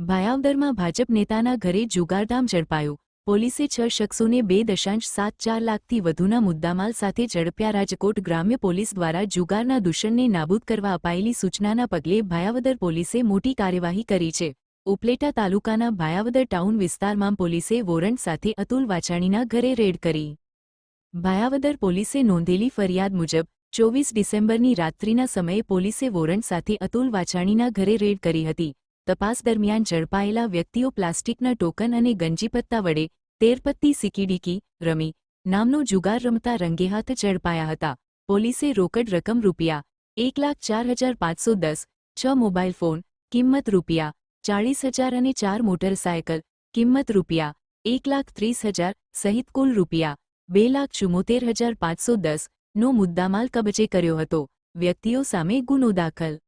ભાયાવદરમાં ભાજપ નેતાના ઘરે જુગારધામ ઝડપાયું. પોલીસે છ શખ્સોને બે દશાંશ સાત ચાર લાખથી વધુના મુદ્દામાલ સાથે ઝડપ્યા રાજકોટ ગ્રામ્ય પોલીસ દ્વારા જુગારના દૂષણને નાબૂદ કરવા અપાયેલી સૂચનાના પગલે ભાયાવદર પોલીસે મોટી કાર્યવાહી કરી છે. ઉપલેટા તાલુકાના ભાયાવદર ટાઉન વિસ્તારમાં પોલીસે વોરંટ સાથે અતુલ વાછાણીના ઘરે રેડ કરી. ભાયાવદર પોલીસે નોંધેલી ફરિયાદ મુજબ, ચોવીસ ડિસેમ્બરની રાત્રિના સમયે પોલીસે વોરંટ સાથે અતુલ વાછાણીના ઘરે રેડ કરી હતી. તપાસ દરમિયાન ઝડપાયેલા વ્યક્તિઓ પ્લાસ્ટિકના ટોકન અને ગંજીપત્તા વડે તેરપત્તી સિકીડીકી રમી નામનો જુગાર રમતા રંગેહાથ ઝડપાયા હતા. પોલીસે રોકડ રકમ રૂપિયા એક લાખ ચાર હજાર પાંચસો દસ, છ મોબાઈલ ફોન, કિંમત રૂપિયા ચાળીસ હજાર અને ચાર મોટરસાયકલ, કિંમત રૂપિયા એક લાખ ત્રીસ હજાર સહિત કુલ રૂપિયા બે લાખ ચુમ્મોતેર હજાર પાંચસો દસ નો મુદ્દામાલ કબજે કર્યો હતો. વ્યક્તિઓ સામે ગુનો દાખલ